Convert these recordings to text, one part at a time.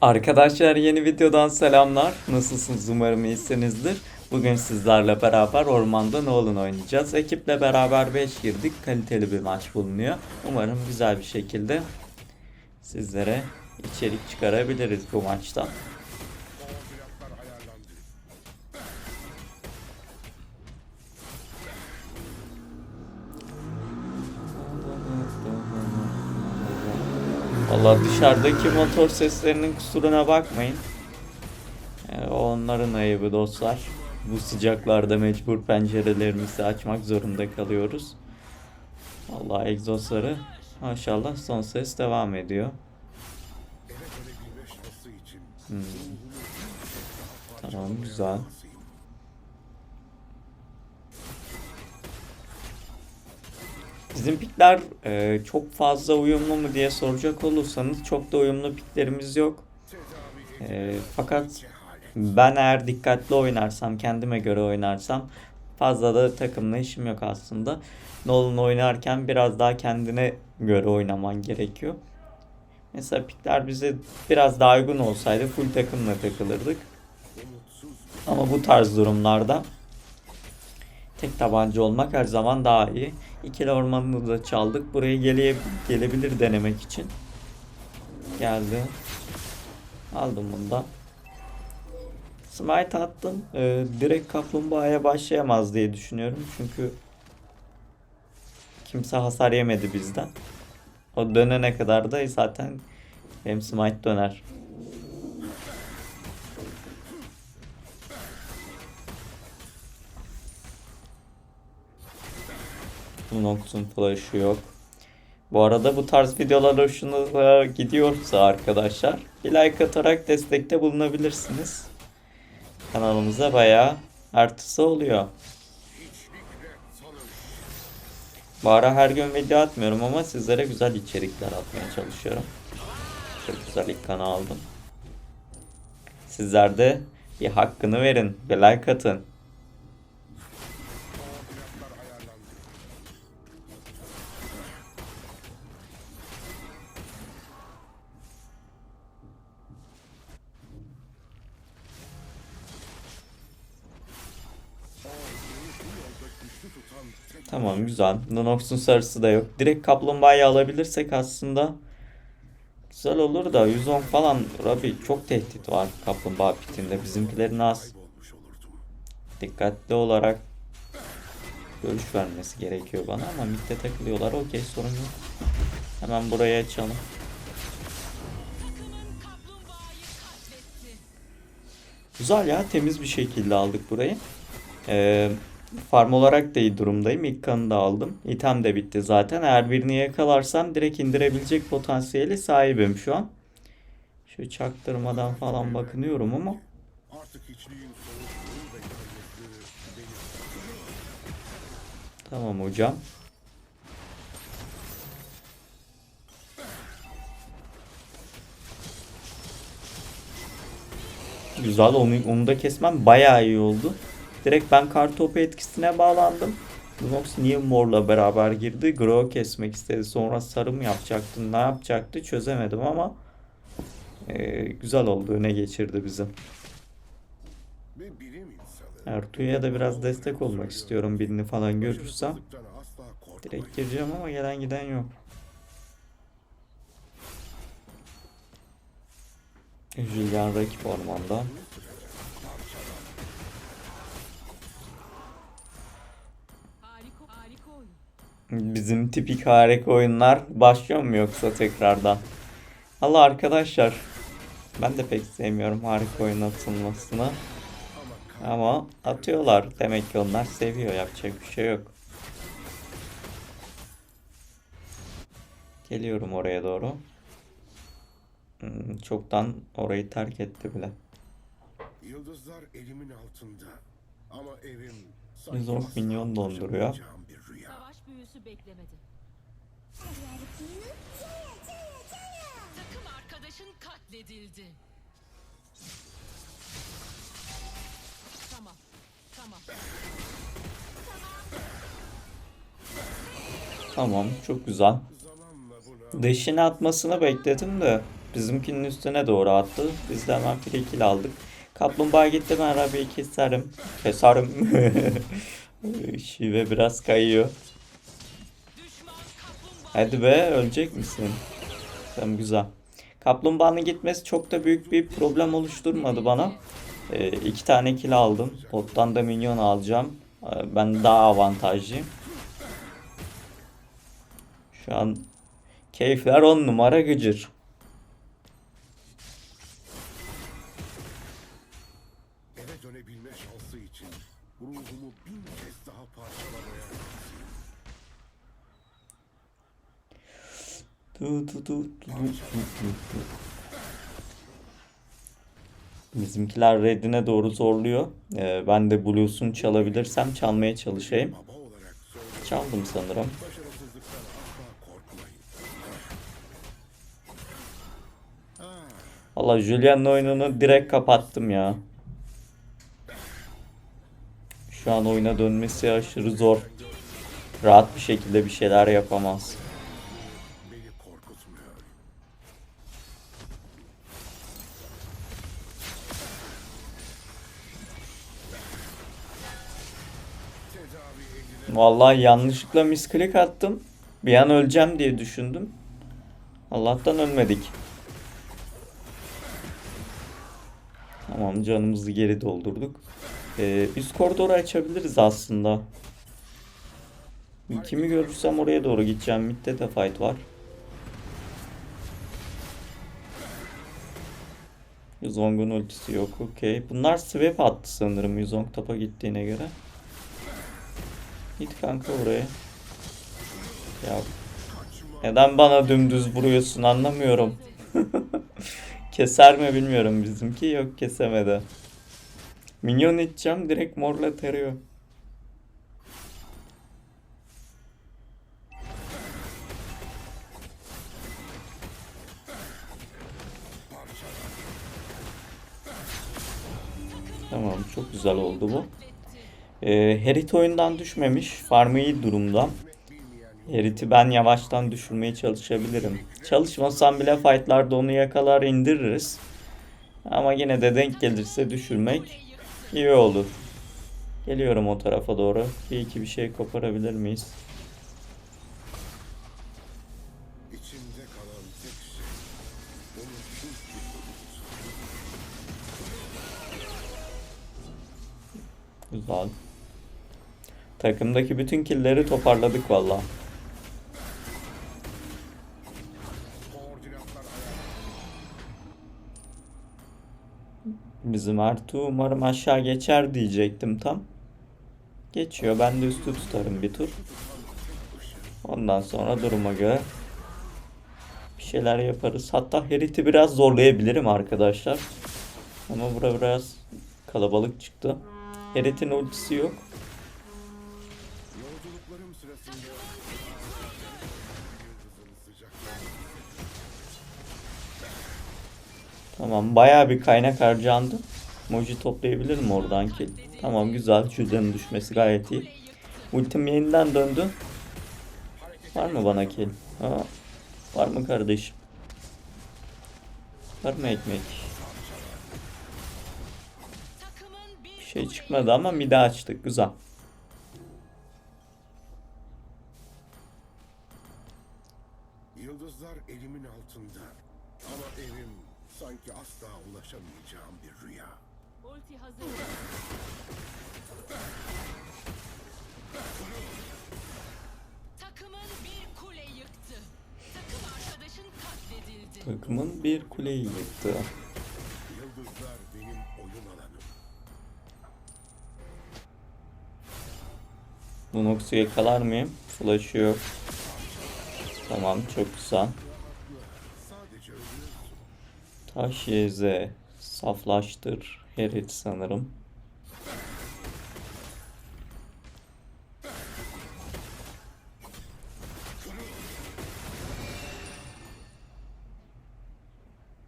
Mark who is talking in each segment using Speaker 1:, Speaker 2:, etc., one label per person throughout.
Speaker 1: Arkadaşlar yeni videodan selamlar. Nasılsınız? Umarım iyisinizdir. Bugün sizlerle beraber ormanda Nolan oynayacağız. Ekiple beraber 5 girdik. Kaliteli bir maç bulunuyor. Umarım güzel bir şekilde sizlere içerik çıkarabiliriz bu maçta. Valla dışarıdaki motor seslerinin kusuruna bakmayın. Ee, o onların ayıbı dostlar. Bu sıcaklarda mecbur pencerelerimizi açmak zorunda kalıyoruz. Valla egzozları maşallah son ses devam ediyor. Hmm. Tamam güzel. Bizim pikler e, çok fazla uyumlu mu diye soracak olursanız çok da uyumlu piklerimiz yok. E, fakat ben eğer dikkatli oynarsam, kendime göre oynarsam fazla da takımla işim yok aslında. Nolan oynarken biraz daha kendine göre oynaman gerekiyor. Mesela pikler bize biraz daha uygun olsaydı full takımla takılırdık. Ama bu tarz durumlarda tek tabanca olmak her zaman daha iyi. İkili ormanını da çaldık. Buraya gele gelebilir denemek için. Geldi. Aldım bunu da. Smite attım. Ee, direkt kaplumbağaya başlayamaz diye düşünüyorum. Çünkü kimse hasar yemedi bizden. O dönene kadar da zaten benim smite döner. Nox'un flash'ı yok. Bu arada bu tarz videolar hoşunuza gidiyorsa arkadaşlar bir like atarak destekte bulunabilirsiniz. Kanalımıza bayağı artısı oluyor. Bu ara her gün video atmıyorum ama sizlere güzel içerikler atmaya çalışıyorum. Çok güzel ilk kanı aldım. Sizler de bir hakkını verin, bir like atın. Tamam güzel. Nonox'un sarısı da yok. Direkt kaplumbağayı alabilirsek aslında güzel olur da 110 falan Rabi çok tehdit var kaplumbağa pitinde. Bizimkilerin az. Dikkatli olarak görüş vermesi gerekiyor bana ama midde takılıyorlar. Okey sorun yok. Hemen buraya açalım. Güzel ya temiz bir şekilde aldık burayı. Ee, farm olarak da iyi durumdayım. İlk kanı da aldım. İtem de bitti zaten. Eğer birini yakalarsam direkt indirebilecek potansiyeli sahibim şu an. Şu çaktırmadan falan bakınıyorum ama. Tamam hocam. Güzel onu, onu da kesmem bayağı iyi oldu. Direkt ben kartopu etkisine bağlandım. Lunox niye morla beraber girdi? Grow kesmek istedi. Sonra sarı mı yapacaktı? Ne yapacaktı? Çözemedim ama eee, güzel oldu. Öne geçirdi bizi.
Speaker 2: ve bilim insanı.
Speaker 1: Ertuğ'a da biraz destek olmak istiyorum. Birini falan görürsem. Direkt gireceğim ama gelen giden yok. Julian rakip ormanda. Bizim tipik harika oyunlar başlıyor mu yoksa tekrardan? Allah arkadaşlar. Ben de pek sevmiyorum harika oyun atılmasını. Ama atıyorlar. Demek ki onlar seviyor. Yapacak bir şey yok. Geliyorum oraya doğru. Hmm, Çoktan orayı terk etti bile.
Speaker 2: Yıldızlar elimin altında. Ama evim
Speaker 1: Biz o
Speaker 2: asla
Speaker 1: minyon donduruyor.
Speaker 3: Savaş büyüsü beklemedi. Takım arkadaşın katledildi. Tamam. Tamam.
Speaker 1: Tamam çok güzel. Deşini atmasını bekledim de bizimkinin üstüne doğru attı. Biz de hemen free kill aldık. Kaplumbağa gitti ben arabayı keserim. Keserim. Şive biraz kayıyor. Hadi be ölecek misin? Tamam güzel. Kaplumbağanın gitmesi çok da büyük bir problem oluşturmadı bana. Ee, iki tane kill aldım. Bottan da minyon alacağım. Ee, ben daha avantajlıyım. Şu an keyifler 10 numara gıcır. Bizimkiler redine doğru zorluyor. Ee, ben de blues'unu çalabilirsem çalmaya çalışayım. Çaldım sanırım. Valla Julian'ın oyununu direkt kapattım ya. Şu an oyuna dönmesi aşırı zor. Rahat bir şekilde bir şeyler yapamaz. Vallahi yanlışlıkla misklik attım. Bir an öleceğim diye düşündüm. Allah'tan ölmedik. Tamam canımızı geri doldurduk. Ee, üst koridoru açabiliriz aslında. Kimi görürsem oraya doğru gideceğim. Mid'de de fight var. Yuzong'un ultisi yok. Okey. Bunlar swap attı sanırım Yuzong tapa gittiğine göre. Git kanka oraya. Ya neden bana dümdüz vuruyorsun anlamıyorum. Keser mi bilmiyorum bizimki. Yok kesemedi. Minyon iteceğim direkt morla tarıyor. Tamam çok güzel oldu bu. Ee, Herit oyundan düşmemiş. Farmı iyi durumda. Herit'i ben yavaştan düşürmeye çalışabilirim. Çalışmasam bile fightlarda onu yakalar indiririz. Ama yine de denk gelirse düşürmek iyi olur. Geliyorum o tarafa doğru. Bir iki bir şey koparabilir miyiz?
Speaker 2: şey
Speaker 1: Güzel. Takımdaki bütün killleri toparladık valla. Bizim Ertuğ umarım aşağı geçer diyecektim tam. Geçiyor. Ben de üstü tutarım bir tur. Ondan sonra duruma göre bir şeyler yaparız. Hatta Herit'i biraz zorlayabilirim arkadaşlar. Ama bura biraz kalabalık çıktı. Herit'in ultisi yok. Tamam bayağı bir kaynak harcandı. Moji toplayabilir mi oradan ki? Tamam güzel. Şudanın düşmesi gayet iyi. Ultim yeniden döndü. Var mı bana kill? Ha, var mı kardeşim? Var mı ekmek?
Speaker 3: Bir
Speaker 1: şey çıkmadı ama mide açtık. Güzel.
Speaker 2: Asla ulaşamayacağım bir rüya.
Speaker 3: ulti hazır. Takımın bir kule yıktı. Takım arkadaşın katledildi.
Speaker 1: Takımın bir kuleyi yıktı.
Speaker 2: Yıldızlar benim oyun alanım.
Speaker 1: Lunox'u yakalar mıyım? Flash'ı yok. Tamam çok güzel. Taş yeze. Saflaştır. Herit sanırım.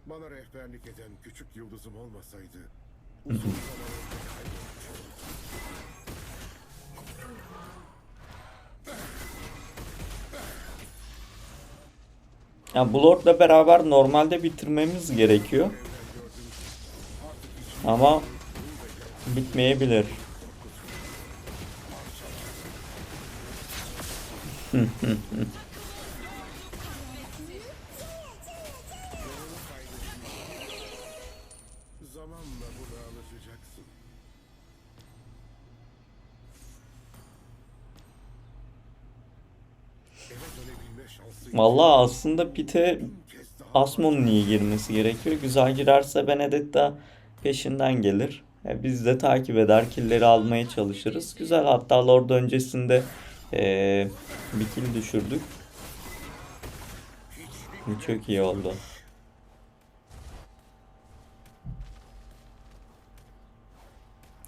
Speaker 2: Bana rehberlik eden küçük yıldızım olmasaydı uzun zaman önce kaybolmuş olurdum.
Speaker 1: Ya bu Lord'la beraber normalde bitirmemiz gerekiyor. Ama bitmeyebilir.
Speaker 2: Zamanla buna alışacaksın.
Speaker 1: Vallahi aslında Pite Asmon'un iyi girmesi gerekiyor. Güzel girerse Benedetta peşinden gelir. E, biz de takip eder, killleri almaya çalışırız. Güzel hatta Lord öncesinde e, bir kill düşürdük. Çok iyi oldu.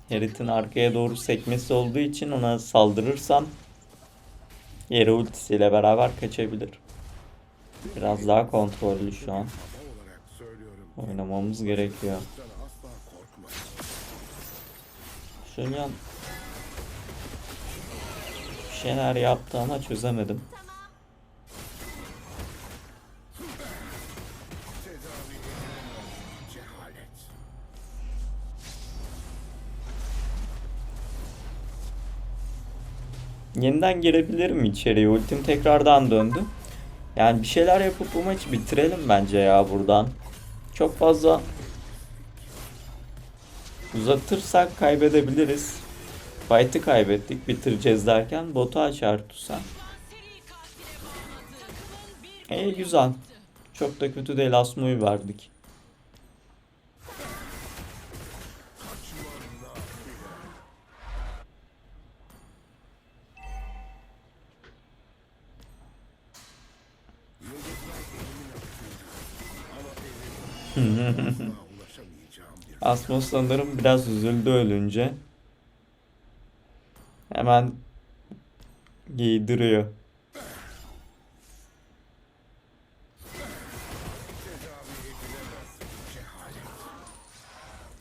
Speaker 1: Herit'in arkaya doğru sekmesi olduğu için ona saldırırsam yere ultisiyle beraber kaçabilir. Biraz daha kontrollü şu an. Oynamamız gerekiyor. Bir şeyler yaptı ama çözemedim. Yeniden girebilirim içeriye. Ultim tekrardan döndü. Yani bir şeyler yapıp bu maçı bitirelim bence ya buradan. Çok fazla uzatırsak kaybedebiliriz. Fight'ı kaybettik bitireceğiz derken botu açar Tusan. İyi güzel. Çok da kötü değil Asmo'yu verdik. Asmo sanırım biraz üzüldü ölünce. Hemen giydiriyor.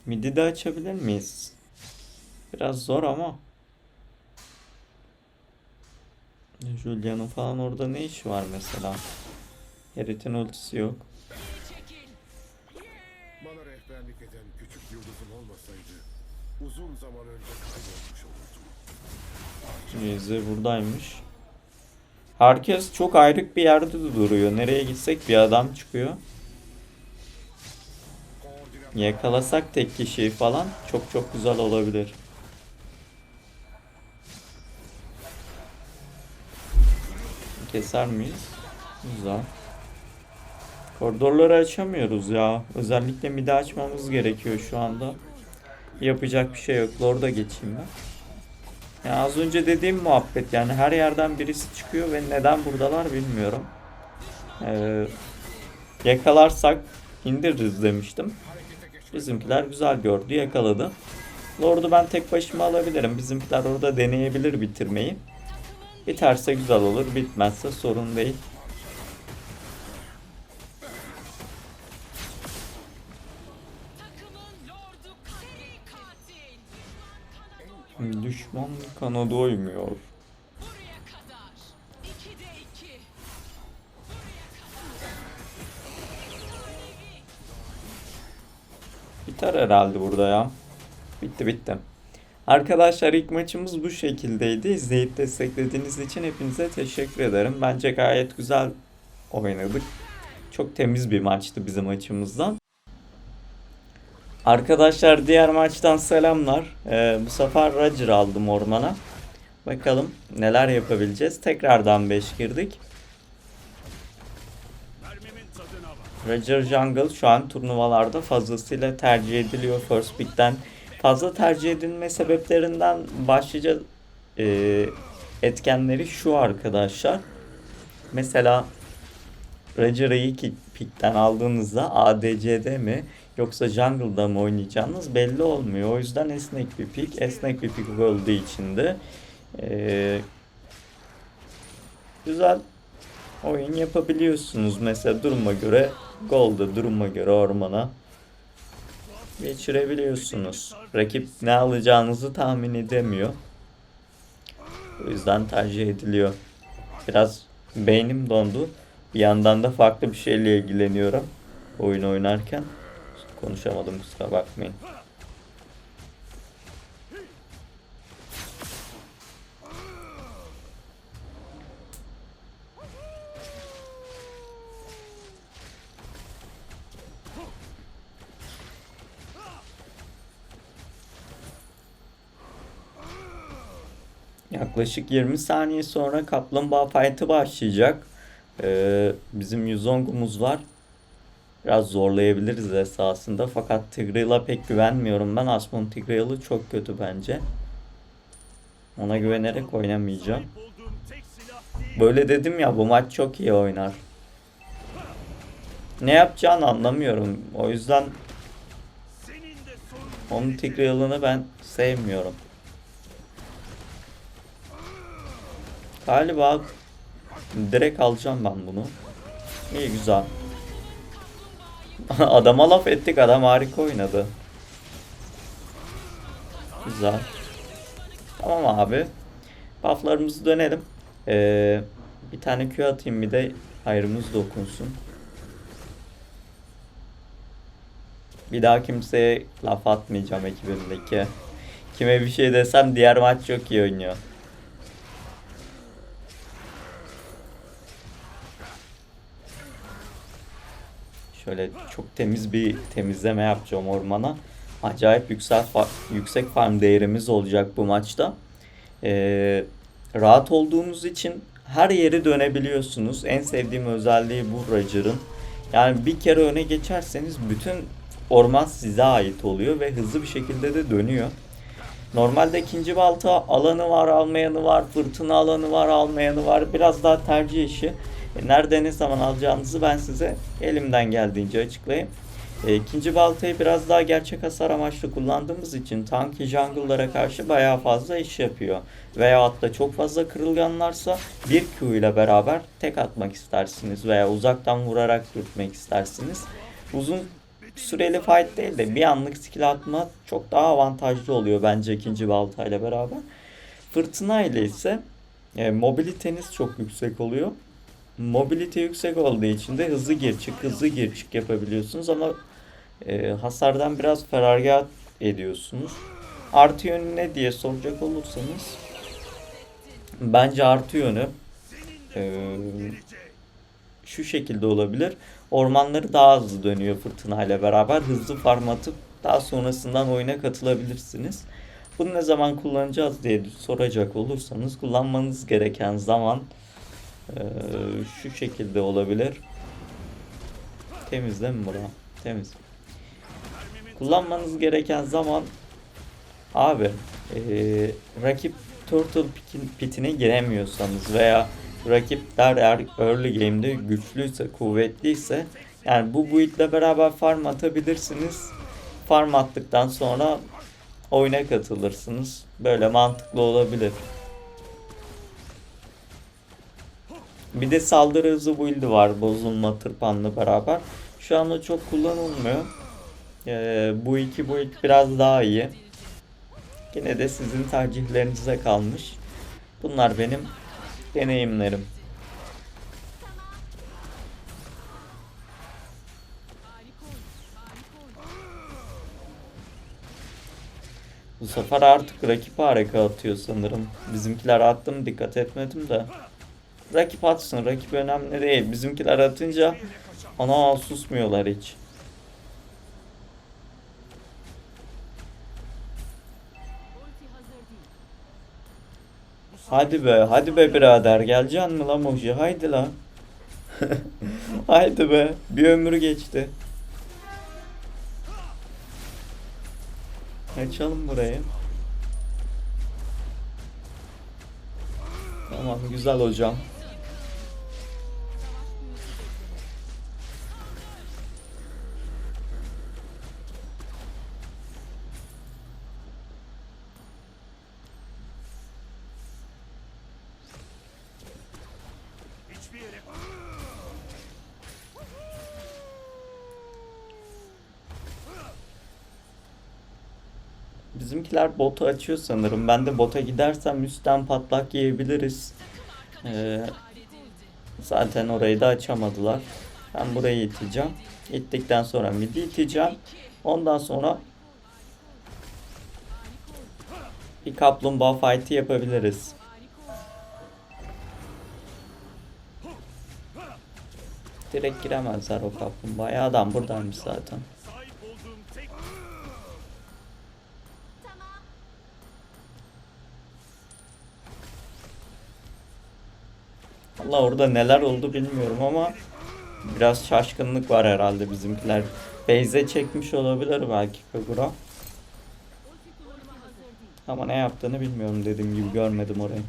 Speaker 1: Midi de açabilir miyiz? Biraz zor ama. Julian'ın falan orada ne işi var mesela? Herit'in ultisi yok.
Speaker 2: Uzun zaman önce kaybolmuş olurdum.
Speaker 1: Yüzü buradaymış. Herkes çok ayrık bir yerde duruyor. Nereye gitsek bir adam çıkıyor. Yakalasak tek kişiyi falan çok çok güzel olabilir. Keser miyiz? Güzel. Koridorları açamıyoruz ya. Özellikle midi açmamız gerekiyor şu anda. Yapacak bir şey yok. Lord'a geçeyim ben. Ya az önce dediğim muhabbet yani her yerden birisi çıkıyor ve neden buradalar bilmiyorum. Ee, yakalarsak indiririz demiştim. Bizimkiler güzel gördü, yakaladı. Lord'u ben tek başıma alabilirim. Bizimkiler orada deneyebilir bitirmeyi. Biterse güzel olur, bitmezse sorun değil.
Speaker 3: Düşman
Speaker 1: kana doymuyor. Biter herhalde burada ya. Bitti bitti. Arkadaşlar ilk maçımız bu şekildeydi. İzleyip desteklediğiniz için hepinize teşekkür ederim. Bence gayet güzel oynadık. Çok temiz bir maçtı bizim açımızdan. Arkadaşlar diğer maçtan selamlar. Ee, bu sefer Roger aldım ormana. Bakalım neler yapabileceğiz. Tekrardan 5 girdik. Roger Jungle şu an turnuvalarda fazlasıyla tercih ediliyor First Pick'ten. Fazla tercih edilme sebeplerinden başlıca e, etkenleri şu arkadaşlar. Mesela Roger'ı ilk pick'ten aldığınızda ADC'de mi yoksa jungle'da mı oynayacağınız belli olmuyor. O yüzden esnek bir pick. Esnek bir pick olduğu için de e, güzel oyun yapabiliyorsunuz. Mesela duruma göre golda, duruma göre ormana geçirebiliyorsunuz. Rakip ne alacağınızı tahmin edemiyor. O yüzden tercih ediliyor. Biraz beynim dondu. Bir yandan da farklı bir şeyle ilgileniyorum. Oyun oynarken. Konuşamadım kusura bakmayın. Yaklaşık 20 saniye sonra kaplumbağa fight'ı başlayacak. Ee, bizim Yuzong'umuz var. Biraz zorlayabiliriz esasında. Fakat Tigreal'a pek güvenmiyorum ben. Asmon Tigreal'ı çok kötü bence. Ona güvenerek oynamayacağım. Böyle dedim ya bu maç çok iyi oynar. Ne yapacağını anlamıyorum. O yüzden onun Tigreal'ını ben sevmiyorum. Galiba direkt alacağım ben bunu. İyi güzel. Adama laf ettik adam harika oynadı. Güzel. Tamam abi. Bufflarımızı dönelim. Ee, bir tane Q atayım bir de hayrımız dokunsun. Bir daha kimseye laf atmayacağım ekibimdeki. Kime bir şey desem diğer maç çok iyi oynuyor. Şöyle çok temiz bir temizleme yapacağım ormana. Acayip yüksek, yüksek farm değerimiz olacak bu maçta. Ee, rahat olduğunuz için her yeri dönebiliyorsunuz. En sevdiğim özelliği bu Roger'ın. Yani bir kere öne geçerseniz bütün orman size ait oluyor ve hızlı bir şekilde de dönüyor. Normalde ikinci balta alanı var, almayanı var, fırtına alanı var, almayanı var. Biraz daha tercih işi. E, Nerede ne zaman alacağınızı ben size elimden geldiğince açıklayayım. E, ikinci baltayı biraz daha gerçek hasar amaçlı kullandığımız için tanki jungle'lara karşı bayağı fazla iş yapıyor. Veyahut da çok fazla kırılganlarsa bir Q ile beraber tek atmak istersiniz veya uzaktan vurarak dürtmek istersiniz. Uzun süreli fight değil de bir anlık skill atma çok daha avantajlı oluyor bence ikinci baltayla beraber. Fırtına ile ise e, mobiliteniz çok yüksek oluyor. Mobilite yüksek olduğu için de hızlı gir çık hızlı gir çık yapabiliyorsunuz ama e, hasardan biraz feragat ediyorsunuz. Artı yönü ne diye soracak olursanız bence artı yönü e, şu şekilde olabilir. Ormanları daha hızlı dönüyor fırtınayla beraber. Hızlı farm atıp daha sonrasından oyuna katılabilirsiniz. Bunu ne zaman kullanacağız diye soracak olursanız kullanmanız gereken zaman ee, şu şekilde olabilir. Temiz değil mi bura? Temiz. Kullanmanız gereken zaman abi ee, rakip turtle pitin, pitine giremiyorsanız veya rakipler eğer early game'de güçlüyse, kuvvetliyse yani bu build'le beraber farm atabilirsiniz. Farm attıktan sonra oyuna katılırsınız. Böyle mantıklı olabilir. Bir de saldırı hızı build'i var bozulma tırpanla beraber. Şu anda çok kullanılmıyor. Ee, bu iki build biraz daha iyi. Yine de sizin tercihlerinize kalmış. Bunlar benim deneyimlerim. Bu sefer artık rakip harika atıyor sanırım. Bizimkiler attı mı dikkat etmedim de. Rakip atsın, rakip önemli değil. Bizimkiler atınca ana susmuyorlar hiç. Hadi be, hadi be birader. Geleceksin mi lan Moji? Haydi lan. haydi be. Bir ömür geçti. Açalım burayı. Tamam, güzel hocam. Bizimkiler botu açıyor sanırım. Ben de bota gidersem üstten patlak yiyebiliriz. Ee. Zaten orayı da açamadılar. Ben burayı iteceğim. İttikten sonra midi iteceğim. Ondan sonra bir kaplumbağa fight'i yapabiliriz. Direkt giremezler o kaplumbağaya. Adam buradaymış zaten. Allah orada neler oldu bilmiyorum ama biraz şaşkınlık var herhalde bizimkiler. Beyze çekmiş olabilir belki Kagura. Ama ne yaptığını bilmiyorum dediğim gibi görmedim orayı.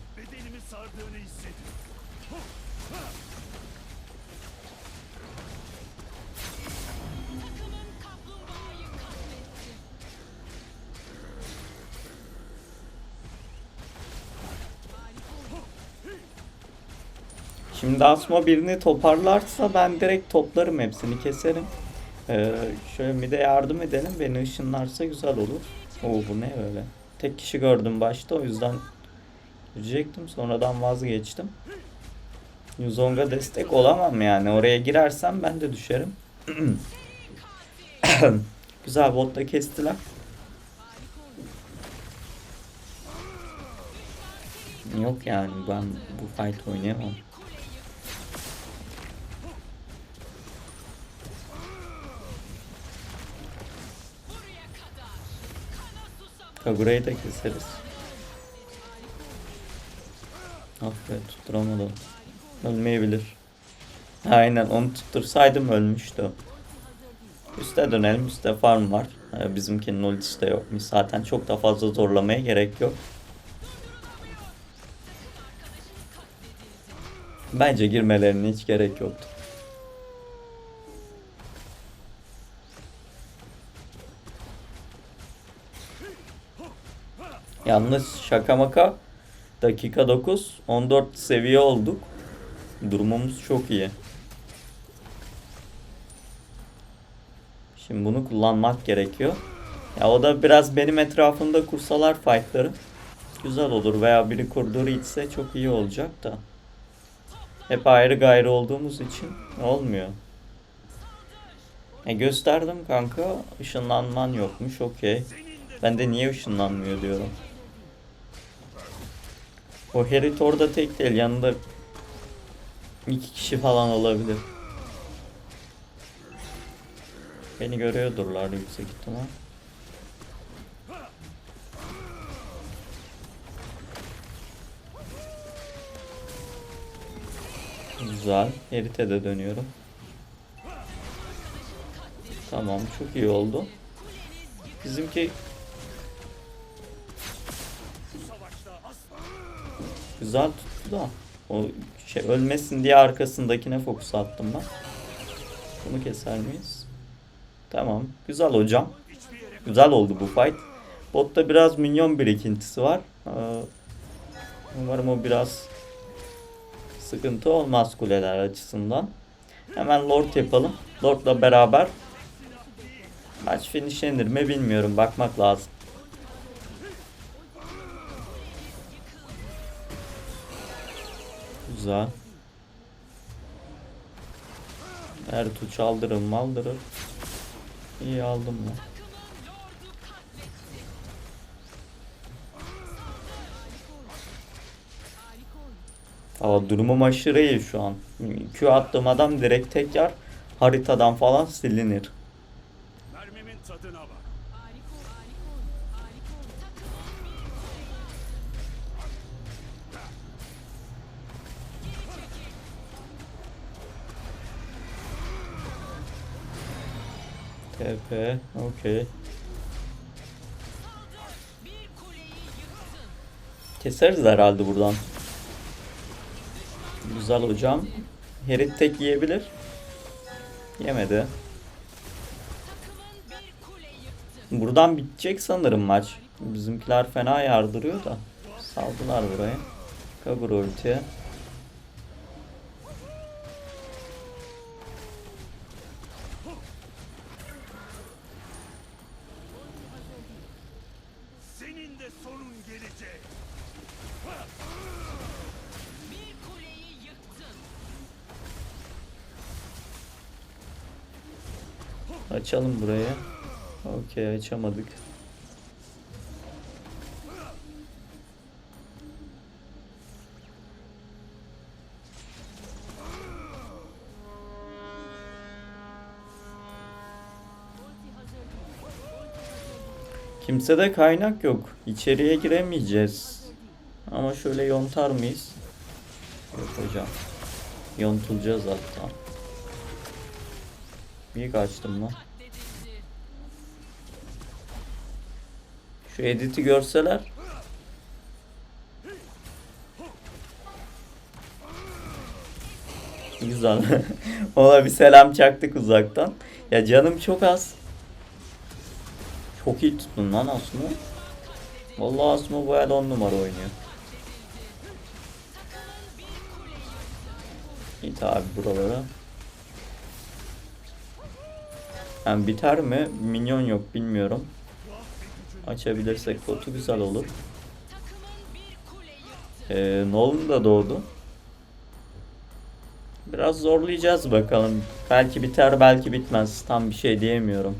Speaker 1: Şimdi Asma birini toparlarsa ben direkt toplarım hepsini keserim. Ee, şöyle bir de yardım edelim beni ışınlarsa güzel olur. Oo bu ne öyle. Tek kişi gördüm başta o yüzden diyecektim sonradan vazgeçtim. Yuzong'a destek olamam yani oraya girersem ben de düşerim. güzel botta kestiler. Yok yani ben bu fight oynayamam.
Speaker 3: Susamış.
Speaker 1: Kagura'yı da keseriz. Ah be tutturamadım. Ölmeyebilir. Aynen onu tuttursaydım ölmüştü. Üste dönelim. Üste farm var. Ee, Bizimkinin ultisi de yokmuş. Zaten çok da fazla zorlamaya gerek yok. Bence girmelerine hiç gerek yoktu. Yalnız şaka maka dakika 9 14 seviye olduk. Durumumuz çok iyi. Şimdi bunu kullanmak gerekiyor. Ya o da biraz benim etrafımda kursalar fightları. Güzel olur veya biri koridoru itse çok iyi olacak da. Hep ayrı gayrı olduğumuz için olmuyor. E gösterdim kanka. Işınlanman yokmuş okey. Ben de niye ışınlanmıyor diyorum. O Herit orada tek değil yanında iki kişi falan olabilir. Beni görüyordurlar yüksek ihtimal. Güzel. Herit'e de dönüyorum. Tamam çok iyi oldu. Bizimki güzel tuttu da. O şey ölmesin diye arkasındakine fokus attım ben. Bunu keser miyiz? Tamam. Güzel hocam. Güzel oldu bu fight. Botta biraz minyon birikintisi var. Ee, Umarım o biraz sıkıntı olmaz kuleler açısından. Hemen Lord yapalım. Lord'la beraber maç finishlenir mi bilmiyorum. Bakmak lazım. Güzel. Ertuğ çaldırır maldırır. İyi aldım
Speaker 3: katletti.
Speaker 1: Aa, durumum aşırı iyi şu an. Q attığım adam direkt tekrar haritadan falan silinir.
Speaker 4: mermimin tadına bak.
Speaker 1: TP, okey. Keseriz herhalde buradan. Güzel hocam. Herit tek yiyebilir. Yemedi. Buradan bitecek sanırım maç. Bizimkiler fena yardırıyor da. Saldılar buraya. Kagura ultiye.
Speaker 4: gelecek.
Speaker 3: Bir kuleyi yıktın.
Speaker 1: Açalım buraya. Okey açamadık. Kimsede kaynak yok. İçeriye giremeyeceğiz. Ama şöyle yontar mıyız? Yok hocam. Yontulacağız hatta. İyi kaçtım lan. Şu editi görseler. Güzel. Ona bir selam çaktık uzaktan. Ya canım çok az. Çok iyi tuttun lan Asmo. Vallahi Asmo bu el 10 numara oynuyor. Git abi buralara. Yani biter mi? Minyon yok bilmiyorum. Açabilirsek botu güzel olur. Ee, Nolan da doğdu. Biraz zorlayacağız bakalım. Belki biter belki bitmez. Tam bir şey diyemiyorum.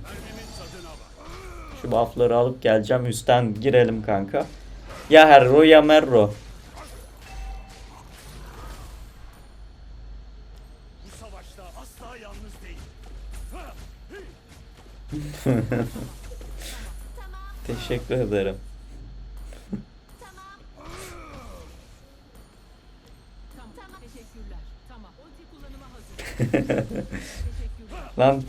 Speaker 1: Şu buff'ları alıp geleceğim. Üstten girelim kanka. Ya Herro ya Merro. Teşekkür ederim. Lan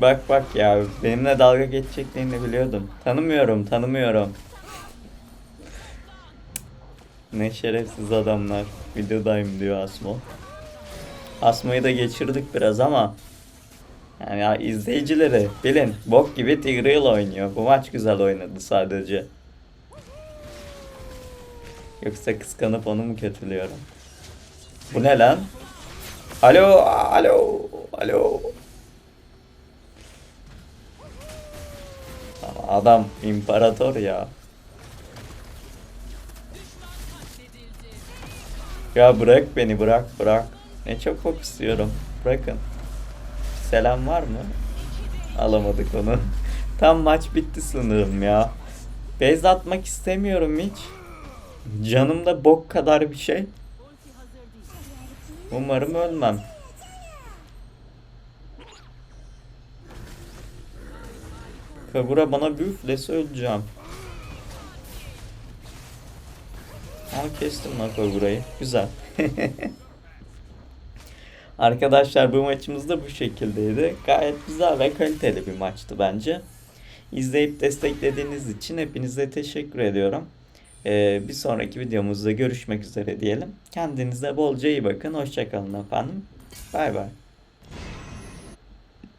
Speaker 1: bak bak ya benimle dalga geçeceklerini biliyordum. Tanımıyorum tanımıyorum. Ne şerefsiz adamlar. Videodayım diyor Asmo. Asmo'yu da geçirdik biraz ama yani ya izleyicileri bilin bok gibi Tigreal oynuyor. Bu maç güzel oynadı sadece. Yoksa kıskanıp onu mu kötülüyorum? Bu ne lan? Alo, alo, alo. Adam imparator ya. Ya bırak beni bırak bırak. Ne çok ok istiyorum. Bırakın. Selam var mı? Alamadık onu. Tam maç bitti sanırım ya. Base atmak istemiyorum hiç. Canımda bok kadar bir şey. Umarım ölmem. Kagura bana bir üflese öleceğim. Ama kestim lan Kagura'yı. Güzel. Arkadaşlar bu maçımız da bu şekildeydi. Gayet güzel ve kaliteli bir maçtı bence. İzleyip desteklediğiniz için hepinize teşekkür ediyorum. Ee, bir sonraki videomuzda görüşmek üzere diyelim. Kendinize bolca iyi bakın. Hoşçakalın efendim. Bay bay.